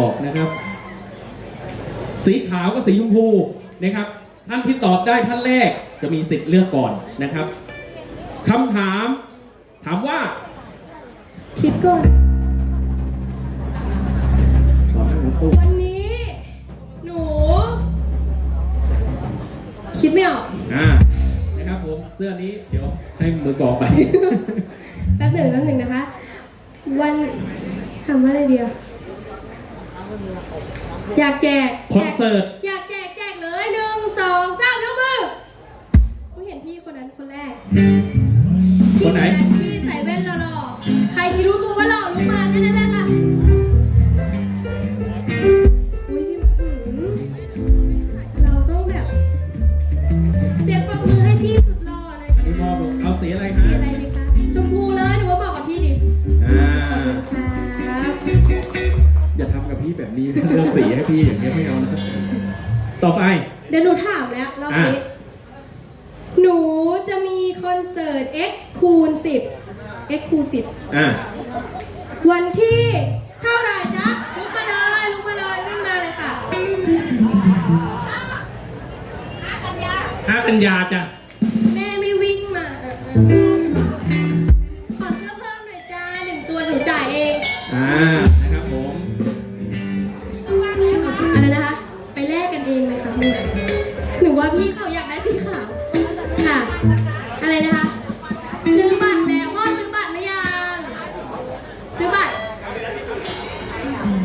ตอบนะครับ สีขาวกับสีชมพูนะครับ ท่านที่ตอบได้ท่านแรกจะมีสิทธิ์เลือกก่อนนะครับคำถาม ถามว่า คิดก่อน ตอบให้หนูตู้วันนี้ หนู คิดไม่ออก อ่านะครับผมเสื้อนี้เดี๋ยวให้มือกองไป แป๊บหนึ่งแป๊บหนึ่งนะคะ วันทำว่าอะไรเดียว อยากแจกคอนเสิร์ต อยากแจกแจกเลยหนึ่งสองสามยกมือผมเห็นพี่คนนั้นคนแรกพี่คนไหนที่ใส่แว่นหล่อๆใครที่รู้ตัวว่าหล่อรู้มาแค่นั้นแหละค่ะอุ้ยพี่อืมเราต้องแบบ เสียงปรบมือให้พี่สุดหล่อเลยอันนี้มอบเอาสีอะไรครัสีบอะไร นี้นะเลือกสีให้พี่อย่างเงี้ยไม่เอานะต่อไป เดี๋ยวหนูถามแล้วรอบนี้ อะ หนูจะมีคอนเสิร์ต X คูณ10 X คูณ10อ่าวันที่เท่าไหร่จ๊ะลุกมาเลยลุกมาเลยวิ่งมาเลยค่ะ ห้ากันยาจ้ะแม่ไม่วิ่งมาเออเออ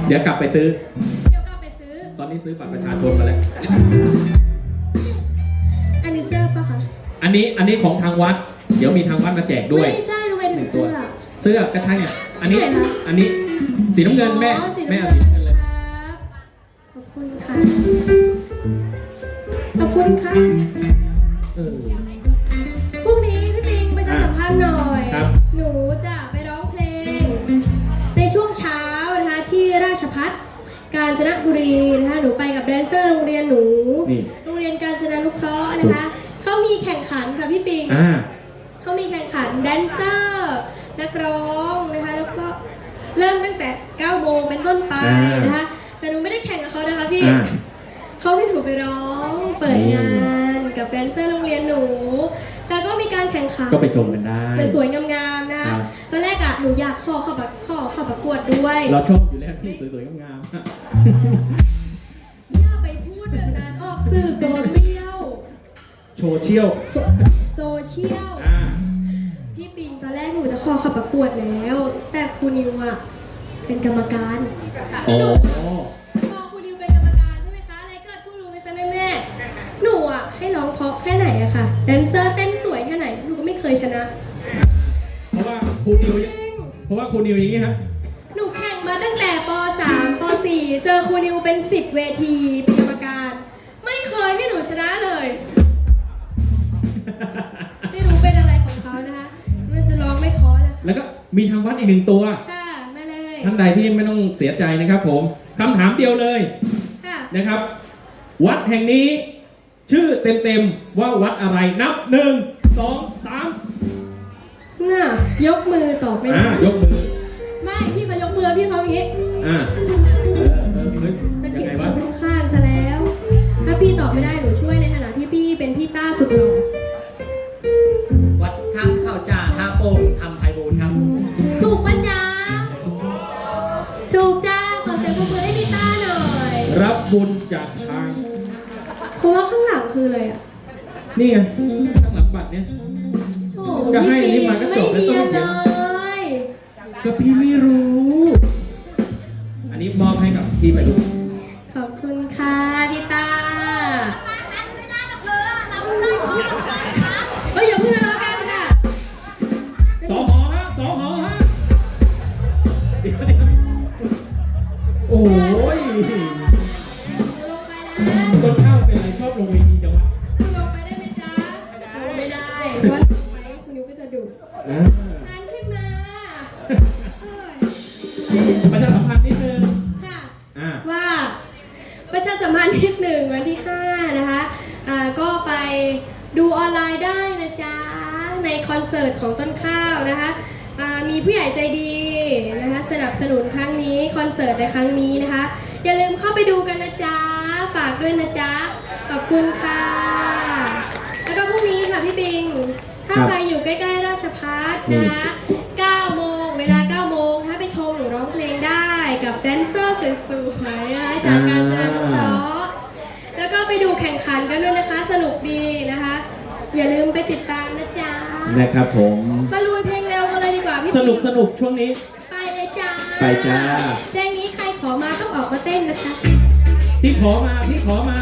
เดี๋ยวกลับไปซื้อ เดี๋ยวกลับไปซื้อ ตอนนี้ซื้อบัตรประชาชนมาแล้ว อันนี้เสื้อปะคะอันนี้อันนี้ของทางวัด เดี๋ยวมีทางวัดมาแจกด้วย ไม่ใช่หนูไปถึงเสื้อ เสื้อก็ใช่เนี่ยอันนี้ ไหนคะ อันนี้สีน้ำเงินแม่อ๋อสีแม่น้ำเอาเงิสีนน้ำเงินเลย ครับขอบคุณค่ะขอบคุณค่ะเออ พรุ่งนี้พี่ปิงประชาสัมพันธ์หน่อย ครับ หนูจะไป จนบุรีนะคะหนูไปกับแดนเซอร์โรงเรียนหนู นี่โรงเรียนการจนานุเคราะห์นะคะเขามีแข่งขันค่ะพี่ปิงอ่า เขามีแข่งขันแดนเซอร์นักร้องนะคะแล้วก็เริ่มตั้งแต่9โมงเป็นต้นไปนะคะแต่หนูไม่ได้แข่งกับเขานะคะพี่ อ่า เขาให้หนูไปร้องเปิดงานกับแดนเซอร์โรงเรียนหนู แต่ก็มีการแข่งขันก็ไปชมกันได้สวยๆงามๆนะคะครับตอนแรกอะหนูอยากขอเข้าประขอเข้าประกวดด้วย เราชอบอยู่แล้วที่สวยๆงามอย่าไปพูดแบบนั้นออกสื่อโซเชียลๆโชว์เชียลโซโซเชียลอ่าพี่ปิงตอนแรกหนูจะขอเข้าประกวดแล้ว แต่ครูนิวอะเป็นกรรมการโอ้พอครูนิวเป็นกรรมการใช่ไหมคะอะไรเกิดคุณรู้ไหมคะแม่แม่ๆหนูอะให้ร้องเพราะแค่ไหนอะค่ะแดนเซอร์เต้นสวยแค่ไหนหนูก็ไม่เค ยชนะ เพราะว่าครูนิวจริงเพราะว่าครูนิวอย่างนี้ครับหนูแข่งมาตั้งแต่ป .3 ป .4 เจอครูนิวเป็น 10 เวทีเป็นกรรมการ ไม่เคยให้หนูชนะเลย ไม่รู้เป็นอะไรของเขานะคะ มันจะร้องไม่เพราะนะคะแล้วก็มีทางวัดอีกหนึ่งตัว ค่ะมาเลยท่านใดที่ไม่ต้องเสียใจนะครับผมคำถามเดียวเลยค่ะนะครับ วัดแห่งนี้ ชื่อเต็มๆว่าวัดอะไรนับหนึ่งสองสาม น่ะยกมือตอบไม่อ่าได้ยกมือไม่พี่เขายกมือพี่เขาอย่างนี้อ่าเออเออเฮ้ยสะยังกิดไงเขาวะเป็นข้างซะแล้ว ถ้าพี่ตอบไม่ได้หนูช่วยในฐานะที่พี่เป็นพี่ต้าสุดหล่อวัดถ้ำเข้าจ่าท่าโป่งทำไพบูลย์ครับ ถูกปะจ๊ะถูกจ้าขอเสียงปรบมือให้พี่ต้าหน่อยรับบุญจากทาง เพราะว่าข้างหลังคืออะไรอะนี่ไงข้างหลังบัตรเนี่ย ก็พี่ไม่รู้ อันนี้มอบให้กับพี่ไปดูขอบคุณค่ะพี่ต้าเอ้ยอย่าเพิ่งทะเลาะกันค่ะ สอหอฮะสอหอฮะเดี๋ยวเดี๋ยวโอ้ย ประชาสัมพันธ์นิดหนึ่งวันที่ 5 นะคะอ่าก็ไปดูออนไลน์ได้นะจ๊ะ ในคอนเสิร์ตของต้นข้าวนะคะอ่ามีผู้ใหญ่ใจดีนะคะสนับสนุนครั้งนี้คอนเสิร์ตในครั้งนี้นะคะ อย่าลืมเข้าไปดูกันนะจ๊ะ ฝากด้วยนะจ๊ะ ขอบคุณค่ะ แล้วก็พรุ่งนี้ค่ะพี่บิง ถ้าครับใครอยู่ใกล้ ๆ ราชพัฒนะคะ แดนเซอร์สวยๆนะคะจากการจนานุเคราะห์แล้วก็ไปดูแข่งขันกันด้วยนะคะ สนุกดีนะคะ อย่าลืมไปติดตามนะจ๊ะนะครับผมมาลุยเพลงเร็วกันเลยดีกว่าพี่สนุกปิ๊สนุกช่วงนี้ ไปเลยจ้าไปจ้าเพลงนี้ใครขอมาต้องออกมาเต้นนะคะที่ขอมาที่ขอมา